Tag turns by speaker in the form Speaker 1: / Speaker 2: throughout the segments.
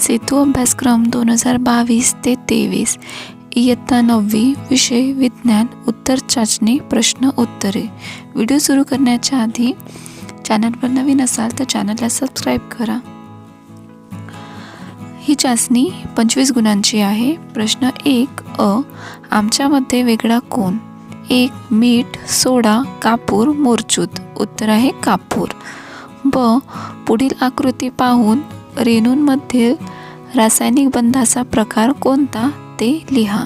Speaker 1: सेतू अभ्यासक्रम दोन हजार बावीस ते तेवीस. इयत्ता नववी विषय विज्ञान उत्तर चाचणी प्रश्न उत्तरे. व्हिडिओ सुरू करण्याच्या आधी चॅनलवर नवीन असाल तर चॅनलला सबस्क्राईब करा. ही चाचणी पंचवीस गुणांची आहे. प्रश्न एक अ आमच्यामध्ये वेगळा कोण? एक मीठ सोडा कापूर मोरचूत. उत्तर आहे कापूर. ब पुढील आकृती पाहून रेणूंमधील रासायनिक बंधाचा प्रकार कोणता ते लिहा.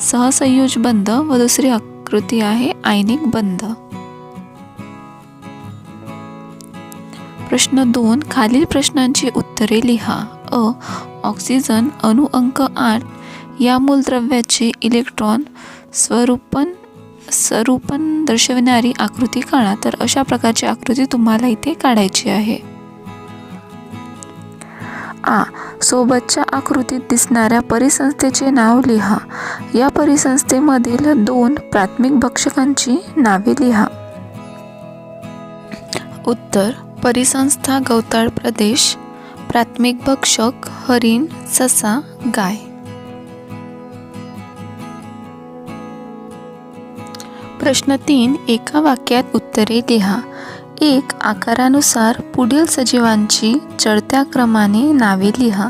Speaker 1: सहसंयोज बंध व दुसरी आकृती आहे आयनिक बंध. प्रश्न दोन खालील प्रश्नांची उत्तरे लिहा. अ ऑक्सिजन अणु अंक आठ या मूलद्रव्याचे इलेक्ट्रॉन स्वरूपन स्वरूपन दर्शविणारी आकृती काढा. तर अशा प्रकारची आकृती तुम्हाला इथे काढायची आहे. आ सोबतच्या आकृतीत दिसणाऱ्या परिसंस्थेचे नाव लिहा. या परिसंस्थेमधील दोन प्राथमिक भक्षकांची नावे लिहा. उत्तर परिसंस्था गवताळ प्रदेश. प्राथमिक भक्षक हरिण ससा गाय. प्रश्न तीन एका वाक्यात उत्तरे लिहा. एक आकारानुसार पुढील सजीवांची चढत्या क्रमाने नावे लिहा.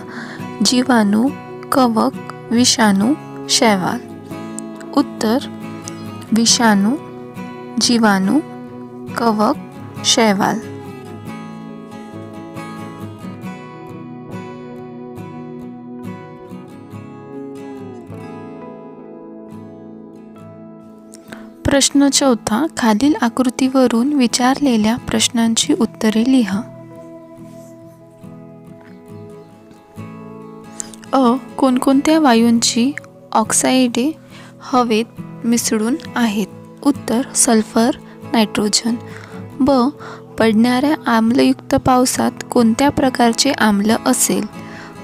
Speaker 1: जीवाणू कवक विषाणू शैवाल. उत्तर विषाणू जीवाणू कवक शैवाल. प्रश्न चौथा खालील आकृतीवरून विचारलेल्या प्रश्नांची उत्तरे लिहा. अ. कोणकोणत्या वायूंची ऑक्साईडे हवेत मिसळून आहेत? उत्तर सल्फर नायट्रोजन. ब. पडणाऱ्या आम्लयुक्त पावसात कोणत्या प्रकारचे आम्ल असेल?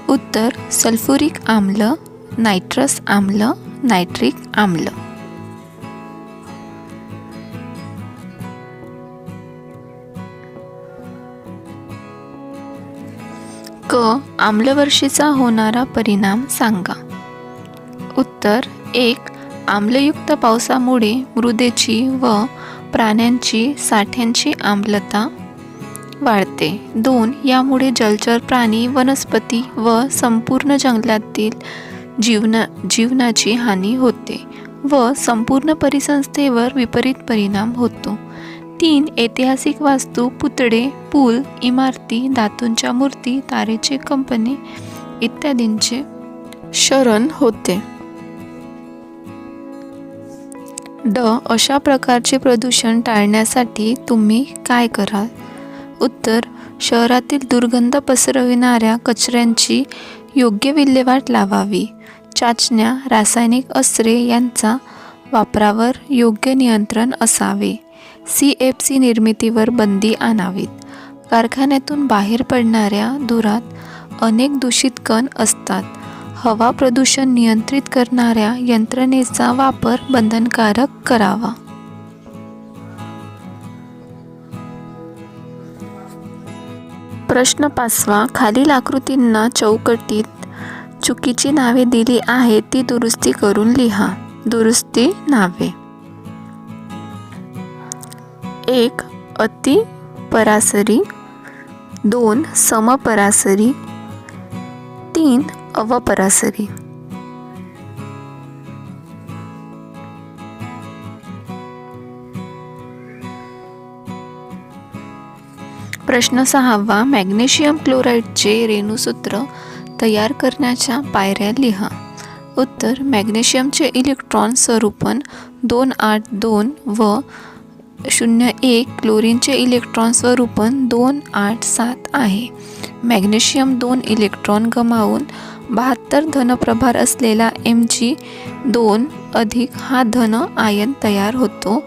Speaker 1: उत्तर सल्फ्युरिक आम्ल नायट्रस आम्ल नायट्रिक आम्ल. क आम्लवर्षीचा होणारा परिणाम सांगा. उत्तर एक आम्लयुक्त पावसामुळे मृदेची व प्राण्यांची साठ्यांची आम्लता वाढते. दोन यामुळे जलचर प्राणी वनस्पती व संपूर्ण जंगलातील जीवना जीवनाची हानी होते व संपूर्ण परिसंस्थेवर विपरीत परिणाम होतो. तीन ऐतिहासिक वास्तू पुतळे पूल इमारती धातूंच्या मूर्ती तारेचे कंपनी इत्यादींचे शरण होते. ड. अशा प्रकारचे प्रदूषण टाळण्यासाठी तुम्ही काय कराल? उत्तर. शहरातील दुर्गंध पसरविणाऱ्या कचऱ्यांची योग्य विल्हेवाट लावावी. चाचण्या रासायनिक अस्त्रे यांचा वापरावर योग्य नियंत्रण असावे. सी एफ सी निर्मितीवर बंदी आणावीत. कारखान्यातून बाहेर पडणाऱ्या धुरात अनेक दूषित कण असतात. हवा प्रदूषण नियंत्रित करणाऱ्या यंत्रणेचा वापर बंधनकारक करावा. प्रश्न पाचवा खालील आकृतींना चौकटीत चुकीची नावे दिली आहेत ती दुरुस्ती करून लिहा. दुरुस्ती नावे. एक अति परासरी दोन समपरासरी तीन अवपरासरी. प्रश्न सहावा मॅग्नेशियम क्लोराईडचे रेणुसूत्र तयार करण्याच्या पायऱ्या लिहा. उत्तर मॅग्नेशियमचे इलेक्ट्रॉन स्वरूपण दोन आठ दोन व शून्य एक क्लोरीनचे इलेक्ट्रॉन स्वरूपन दोन आठ सात आहे. मॅग्नेशियम दोन इलेक्ट्रॉन गमावून बहात्तर धनप्रभार असलेला एम जी दोन अधिक हा धन आयन तयार होतो.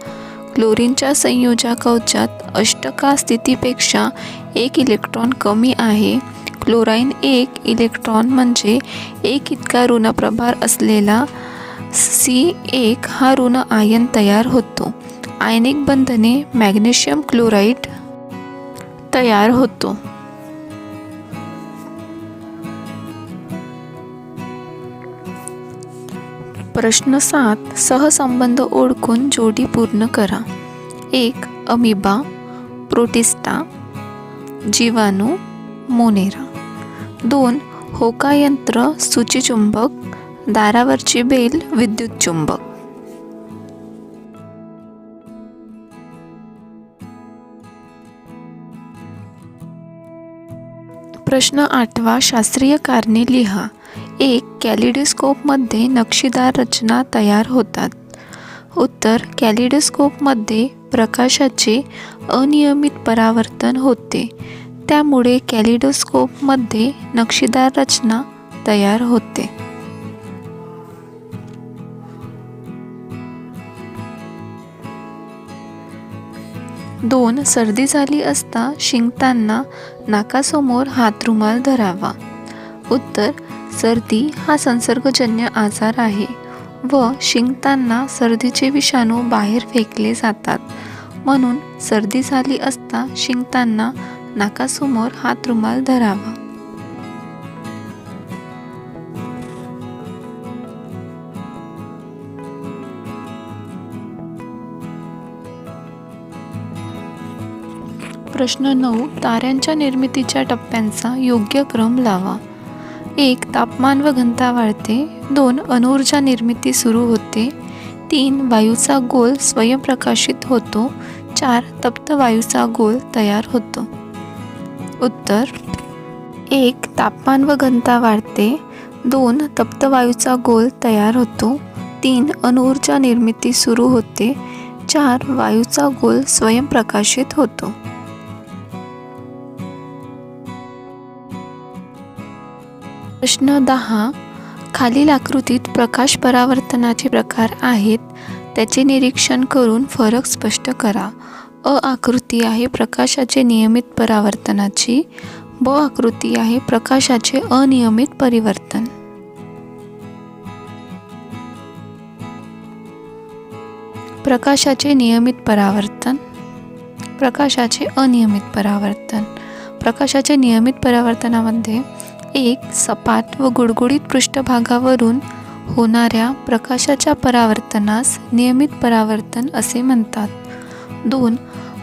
Speaker 1: क्लोरीनच्या संयोजा कवचात अष्टका स्थितीपेक्षा एक इलेक्ट्रॉन कमी आहे. क्लोराईन एक इलेक्ट्रॉन म्हणजे एक इतका ऋणप्रभार असलेला सी एक हा ऋण आयन तयार होतो. आयनिक बंधने मॅग्नेशियम क्लोराईड तयार होतो. प्रश्न सात सहसंबंध ओळखून जोडी पूर्ण करा. एक अमिबा प्रोटिस्टा जीवाणू मोनेरा. दोन होकायंत्र सूचीचुंबक दारावरची बेल विद्युत चुंबक प्रश्न आठवा शास्त्रीय कारणे लिहा. एक कॅलिडोस्कोपमध्ये नक्षीदार रचना तयार होतात. उत्तर कॅलिडोस्कोपमध्ये प्रकाशाचे अनियमित परावर्तन होते. त्यामुळे कॅलिडोस्कोपमध्ये नक्षीदार रचना तयार होते. दोन सर्दी झाली असता शिंकताना नाकासमोर हातरुमाल धरावा. उत्तर सर्दी हा संसर्गजन्य आजार आहे व शिंकताना सर्दीचे विषाणू बाहेर फेकले जातात. म्हणून सर्दी झाली असता शिंकताना नाकासमोर हातरुमाल धरावा. प्रश्न नऊ ताऱ्यांच्या निर्मितीच्या टप्प्यांचा योग्य क्रम लावा. एक तापमान व घनता वाढते. दोन अणुऊर्जा निर्मिती सुरू होते. तीन वायूचा गोल स्वयंप्रकाशित होतो. चार तप्त वायूचा गोल तयार होतो. उत्तर एक तापमान व घनता वाढते. दोन तप्त वायूचा गोल तयार होतो. तीन अणुऊर्जा निर्मिती सुरू होते. चार वायूचा गोल स्वयंप्रकाशित होतो. प्रश्न दहा. खालील आकृतीत प्रकाश परावर्तनाचे प्रकार आहेत. त्याचे निरीक्षण करून फरक स्पष्ट करा. अ आकृती आहे प्रकाशाचे नियमित परावर्तनाची. ब आकृती आहे प्रकाशाचे अनियमित परिवर्तन. प्रकाशाचे नियमित परावर्तन. प्रकाशाचे अनियमित परावर्तन. प्रकाशाचे नियमित परावर्तनामध्ये एक सपाट व गुडगुडीत पृष्ठभागावरून होणाऱ्या प्रकाशाच्या परावर्तनास नियमित परावर्तन असे म्हणतात. दोन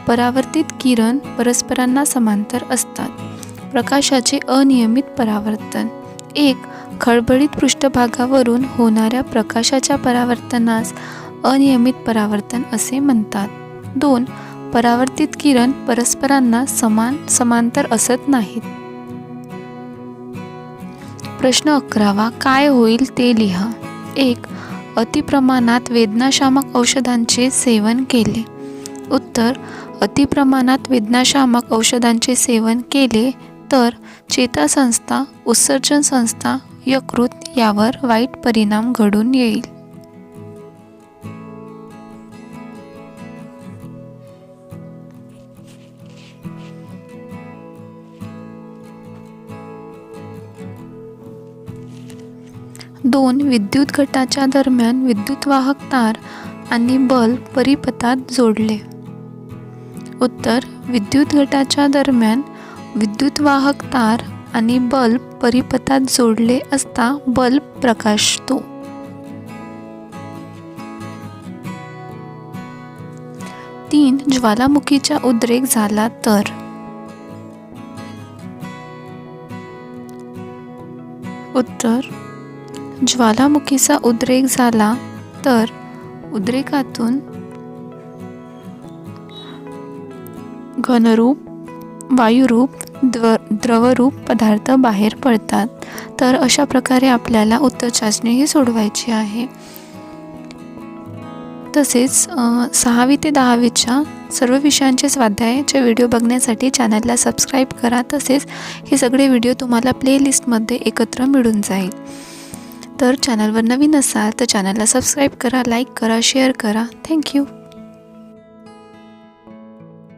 Speaker 1: परावर्तित किरण परस्परांना समांतर असतात. प्रकाशाचे अनियमित परावर्तन. एक खळबळीत पृष्ठभागावरून होणाऱ्या प्रकाशाच्या परावर्तनास अनियमित परावर्तन असे म्हणतात. दोन परावर्तित किरण परस्परांना समान समांतर असत नाहीत. प्रश्न अकरावा काय होईल ते लिहा. एक अतिप्रमाणात वेदनाशामक औषधांचे सेवन केले. उत्तर अतिप्रमाणात वेदनाशामक औषधांचे सेवन केले तर चेतासंस्था उत्सर्जन संस्था यकृत यावर वाईट परिणाम घडून येईल. दोन विद्युत गटाच्या दरम्यान विद्युतवाहक तार आणि बल्ब परिपथात जोडले. उत्तर विद्युत गटाच्या दरम्यान विद्युतवाहक तार आणि बल्ब परिपथात जोडले असता बल्ब प्रकाशतो. तीन ज्वालामुखीचा उद्रेक झाला तर? उत्तर ज्वालामुखीचा उद्रेक झाला तर उद्रेकातून घनरूप वायुरूप द्व द्रवरूप पदार्थ बाहेर पडतात. तर अशा प्रकारे आपल्याला उत्तर चाचणी ही सोडवायची आहे. तसेच सहावी ते दहावीच्या सर्व विषयांचे स्वाध्यायाचे व्हिडिओ बघण्यासाठी चॅनलला सबस्क्राईब करा. तसेच हे सगळे व्हिडिओ तुम्हाला प्लेलिस्टमध्ये एकत्र मिळून जाईल. तर चॅनलवर नवीन असाल तर चॅनलला सबस्क्राईब करा लाईक करा शेअर करा. थँक्यू